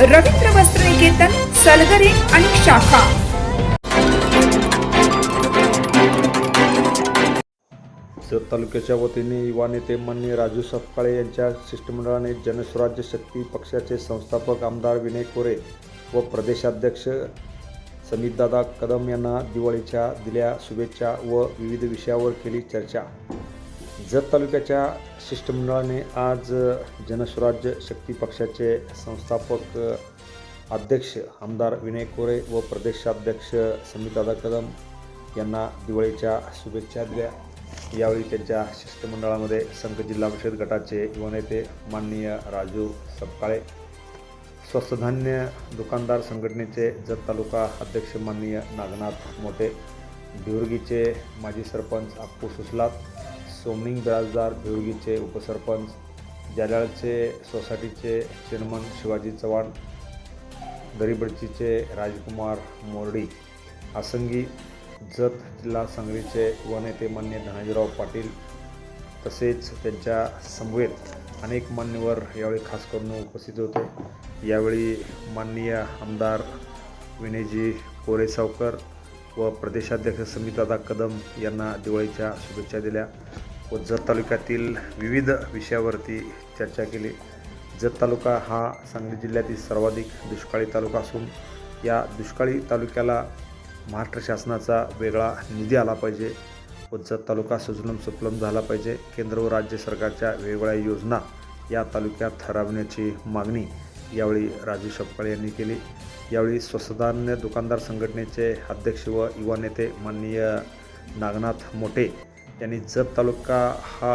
रवींद्र वस्त्र निकेतन सलगरे आणि शाखा. जत तालुक्याच्या वतीने युवा नेते मान्य राजू सपकाळे यांच्या शिष्टमंडळाने जनस्वराज्य शक्ती पक्षाचे संस्थापक आमदार विनय कोरे व प्रदेशाध्यक्ष समितदादा कदम यांना दिवाळीच्या दिल्या शुभेच्छा व विविध विषयावर केली चर्चा. जत तालुक्याच्या शिष्टमंडळाने आज जनस्वराज्य शक्ती पक्षाचे संस्थापक अध्यक्ष आमदार विनय कोरे व प्रदेशाध्यक्ष समितदादा कदम यांना दिवाळीच्या शुभेच्छा दिल्या. यावेळी त्यांच्या शिष्टमंडळामध्ये संघ जिल्हा परिषद गटाचे युवा नेते माननीय राजू सपकाळे स्वस्त धान्य दुकानदार संघटनेचे जत तालुका अध्यक्ष माननीय नागनाथ मोठे भिवर्गीचे माजी सरपंच अप्पू सुसलात सोमिंग बिराजदार भिवगीचे उपसरपंच जालाळचे सोसायटीचे चेअरमन शिवाजी चव्हाण दरीबडचीचे राजकुमार मोरडी आसंगी जत जिल्हा सांगलीचे युवानेते मान्य धनाजीराव पाटील तसेच त्यांच्या समवेत अनेक मान्यवर यावेळी खास करून उपस्थित होते. यावेळी माननीय आमदार विनयजी कोरेसावकर व प्रदेशाध्यक्ष समितदादा कदम यांना दिवाळीच्या शुभेच्छा दिल्या. व जत तालुक्यातील विविध विषयावरती चर्चा केली. जत तालुका हा सांगली जिल्ह्यातील सर्वाधिक दुष्काळी तालुका असून या दुष्काळी तालुक्याला महाराष्ट्र शासनाचा वेगळा निधी आला पाहिजे व जत तालुका सुजलम सुफलम झाला पाहिजे. केंद्र व राज्य सरकारच्या वेगवेगळ्या योजना या तालुक्यात ठरवण्याची मागणी यावेळी राजू शपकाळ यांनी केली. यावेळी स्वस्तधान्य दुकानदार संघटनेचे अध्यक्ष व युवा नेते माननीय नागनाथ मोटे यांनी जत तालुका हा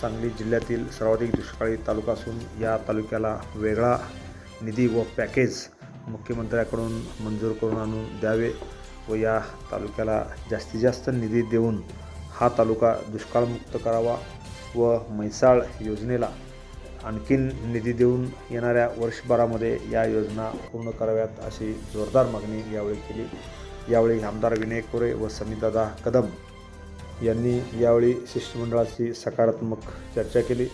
सांगली जिल्ह्यातील सर्वाधिक दुष्काळी तालुका असून या तालुक्याला वेगळा निधी व पॅकेज मुख्यमंत्र्याकडून मंजूर करून आणून द्यावे व या तालुक्याला जास्तीत जास्त निधी देऊन हा तालुका दुष्काळमुक्त करावा व म्हैसाळ योजनेला आणखीन निधी देऊन येणाऱ्या वर्षभरामध्ये या योजना पूर्ण कराव्यात अशी जोरदार मागणी यावेळी केली. यावेळी आमदार विनय कोरे व समितदादा कदम यांनी यावेळी शिष्टमंडळाची सकारात्मक चर्चा केली.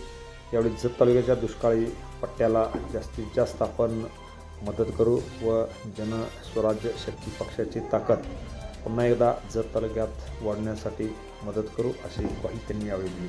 यावेळी जत तालुक्याच्या दुष्काळी पट्ट्याला जास्तीत जास्त आपण मदत करू व जनस्वराज्य शक्ती पक्षाची ताकद पुन्हा एकदा जत तालुक्यात वाढण्यासाठी मदत करू अशी ग्वाही त्यांनी यावेळी दिली.